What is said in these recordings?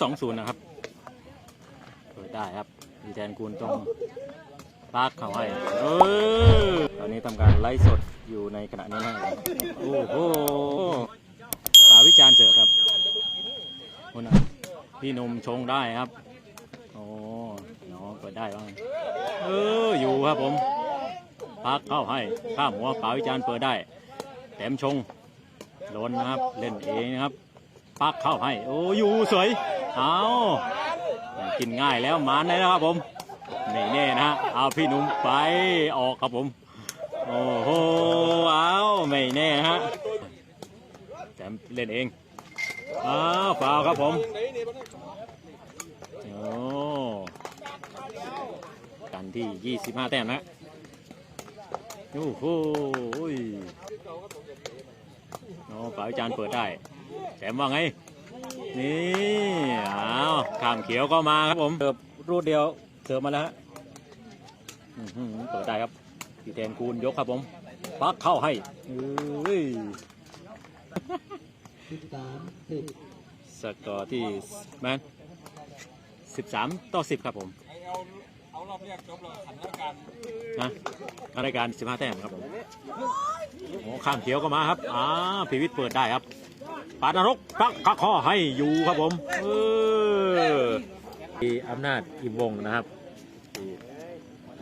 สองศูนย์นะครับ เปิดได้ครับดีแทนคูณตรงปากเขาให้เออตอนนี้ทำการไลฟ์สดอยู่ในขณะนี้นะโอ้โหป่าวิจารณ์เสือครับคนน่ะพี่นมชงได้ครับ โอ้น้องเปิดได้บ้างเอออยู่ครับผมพักเข้าให้ข้ามหัวป่าวิจารณ์เปิดได้แถมชงล้นนะครับ เล่นเองนะครับปักเข้าให้ โอ้อยู่สวย เอากินง่ายแล้วหมานได้แล้วครับผมนี่แน่นะฮะเอาพี่หนุ่มไปออกครับผม โอ้โหเอาไม่แน่ฮะแต่เล่นเองอ้าวฟาวครับผมโอ้กันที่ 25 แต้มนะโอ้โหโอ้ฝ่ายอาจารย์เปิดได้แถมว่าไง นี่อ้าวข้ามเขียวก็มาครับผมเสิร์ฟรูดเดียวเสิร์ฟมาแล้วฮะอื้อหือเปิดได้ครับพี่แทนคูณยกครับผมปักเข้าให้เอ้ยสิบสามสิบสกอร์ที่แมน13 ต่อ 10 ครับผมเอาเอารอบแรกจบแล้วขันแล้วกันนะรายการ 15 แต้มครับผมโอ้ข้ามเขียวก็มาครับอ่าพีวิทย์เปิดได้ครับ ปาดนรกปักขักข้อให้อยู่ครับผมเออที่อำนาจอิมวงศ์นะครับที่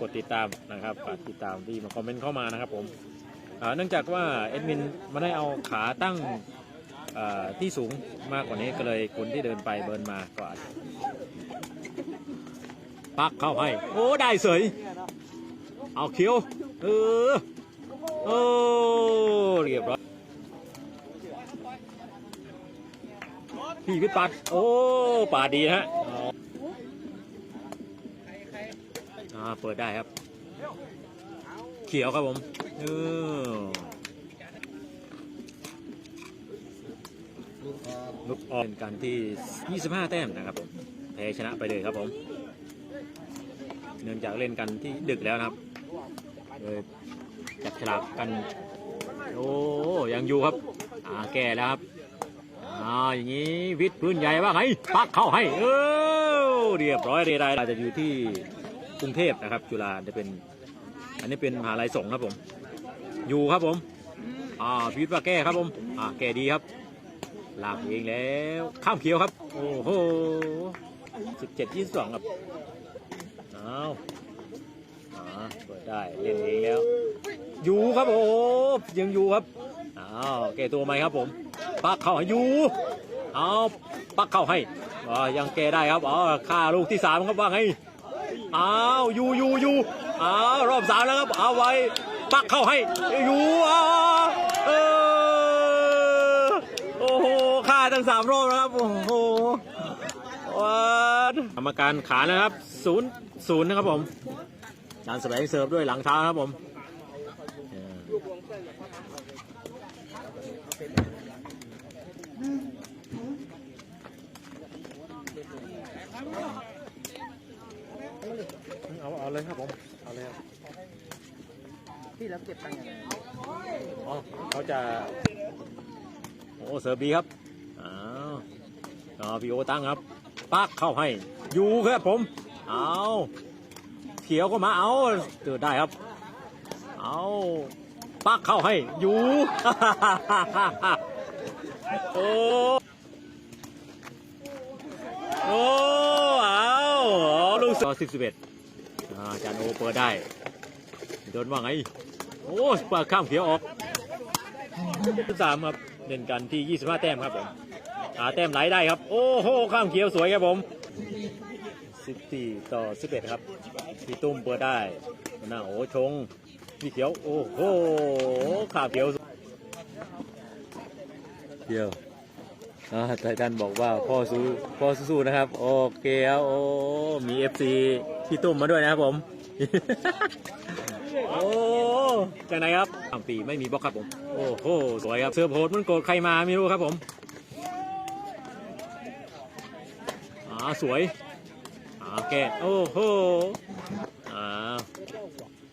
กดติดตามนะครับฝากติดตามที่มาคอมเมนต์เข้ามานะครับผมอ่าเนื่องจากว่าเอ็ดมินไม่ได้เอาขาตั้งอ่าที่สูงมากกว่านี้ก็เลยคนที่เดินไปเบิร์นมาก็อาจจะปักเข้าให้ โอ้ได้เสยเอาเขียว เออ โอ้เรียบร้อย พี่วิทย์ปัดโอ้ปาดีนะฮะอ่าเปิดได้ครับ เขียวครับผมเออลูกออกลุกออกเป็นการที่ 25 แต้มนะครับผมแพ้ชนะไปเลยครับผมเนื่องจากเล่นกันที่ดึกแล้วนะครับเลยจับฉลากกัน โอ้ยังอยู่ครับอ่าแก่แล้วครับ อ่าอย่างนี้วิทย์พื้นใหญ่ว่าไงปักเข้าให้ เออเรียบร้อยเรไรอาจจะอยู่ที่กรุงเทพนะครับ จุฬาจะเป็น อันนี้เป็นมหาลัยสงฆ์ครับผม อยู่ครับผม อ่าพิทย์ว่าแก้ครับผม อ่าแก่ดีครับลากเองแล้วข้ามเขียวครับ โอ้โหสิบเจ็ดยี่สิบสองครับเอาอ่าเปิดได้เล่นเองแล้ว อยู่ครับโอ้ยังอยู่ครับอ้าวแก้ตัวไหมครับผม ปักเข้าให้อยู่เอาปักเข้าให้อยังแกได้ครับอ๋อฆ่าลูกที่สามครับว่าไงอ้าวอยู่อยู่อยู่อ้าวรอบสามแล้วครับเอาไว้ปักเข้าให้อยู่อ้าเออโอ้โหฆ่าทั้งสามรอบแล้วครับโอ้โหวัดกรรมการขานนะครับศูนย์ศูนย์นะครับผมจานแสวงเสิร์ฟด้วยหลังเท้าครับผมเออเอาเอาเลยครับผม เอาเลยครับ ที่เราเก็บตังค์ยังไงอ๋อเขาจะ โอ้เสิร์ฟดีครับอ้าวอ๋อพี่โอตั้งครับปักเข้าให้อยู่ครับผม เอาเขียวก็มาเอาเกิดได้ครับ เอาปักเข้าให้อยู่โอ้โอ้เอาเอาลูกสิบสิบเอ็ดอาจารย์โอเปิดได้ โดนว่าไง โอ้เปิดข้ามเขียวออกสามครับเล่นกันที่ 25 แต้มครับผมหาแต้มไหลได้ครับ โอ้โห ข้ามเขียวสวยครับผม 14 ต่อ 11 ครับพี่ตุ้มเปิดได้หน้าโอ้ชงพี่เขียว โอ้โหข้ามเขียวเดียวอ่าไททันบอกว่าพ่อสู้พ่อสู้ๆนะครับ โอเคครับโอ้มี FC พี่ตุ้มมาด้วยนะครับผม โอ้จากไหนครับสามปีไม่มีบล็อกครับผม โอ้โห สวยครับ เสื้อโพดมันโกรธใครมาไม่รู้ครับผมอ่าสวยอ่าแกโอ้โหอ่า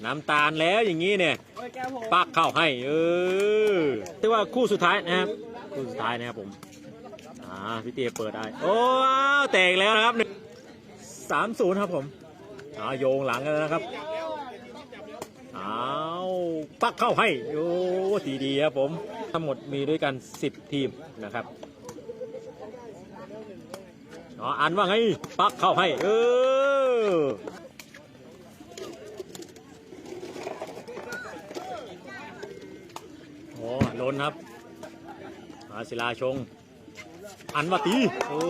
น้ำตาลแล้วอย่างนี้เนี่ยปักเข้าให้ เออที่ว่าคู่สุดท้ายนะครับ คู่สุดท้ายนะครับผม อ่า พี่เตียเปิดได้ โอ้ แตกแล้วนะครับหนึ่งสามศูนย์ครับผม อาโยงหลังกันแล้วนะครับอ้าวปักเข้าให้โอ้ดีดีครับผม ทั้งหมดมีด้วยกัน 10 ทีมนะครับอ๋ออ่านว่าไง ปักเข้าให้ เออโอ้ล้นครับอาศิลาชง อันวัตี โอ้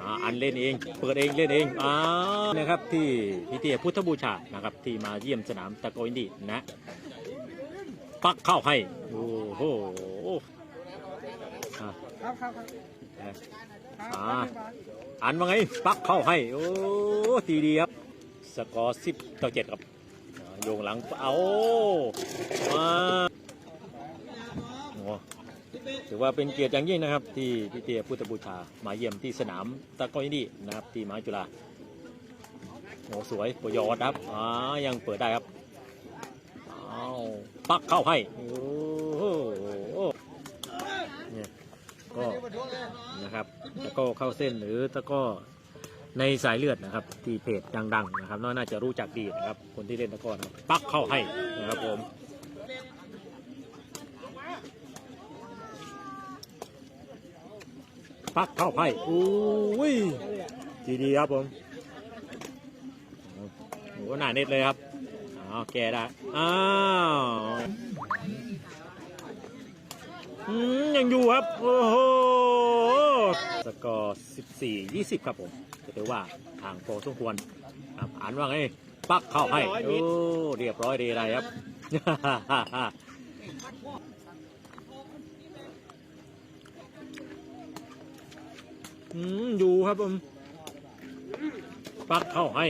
อ่าอันเล่นเอง เปิดเองเล่นเองอ่านะครับที่พิธีพุทธบูชานะครับที่มาเยี่ยมสนามตะโกอินดีนะปักเข้าให้ โอ้โหอะครับครับอ่าอันว่าไง ปักเข้าให้ โอ้ทีดีครับ สกอร์สิบต่อเจ็ดครับโยงหลังเอามาโอ้ ถือว่าเป็นเกียรติอย่างยิ่งนะครับ ที่พี่เตียพุทธบูชามาเยี่ยมที่สนามตะกร้อยินดีนะครับที่มหาจุฬาโอ้สวยปยอดครับอ่ายังเปิดได้ครับเอาปักเข้าให้โอ้โหเนี่ยก็นะครับตะก้อเข้าเส้นหรือตะก้อในสายเลือดนะครับ ที่เพจดังๆนะครับน่าจะรู้จักดีนะครับ คนที่เล่นตะก้อนะปักเข้าให้นะครับผม ปักเข้าให้อุ้ยดีดีครับผมโอ้โหหน้าเน็ตเลยครับอ้าวแกได้อ้าวอืมยังอยู่ครับ โอ้โห สกอร์ 14 20 ครับผมก็ถือว่าห่างพอสมควรครับอ่านว่าไงปักเข้าให้ โอ้ เรียบร้อยดีไรครับ อืมอยู่ครับผมปักเข้าให้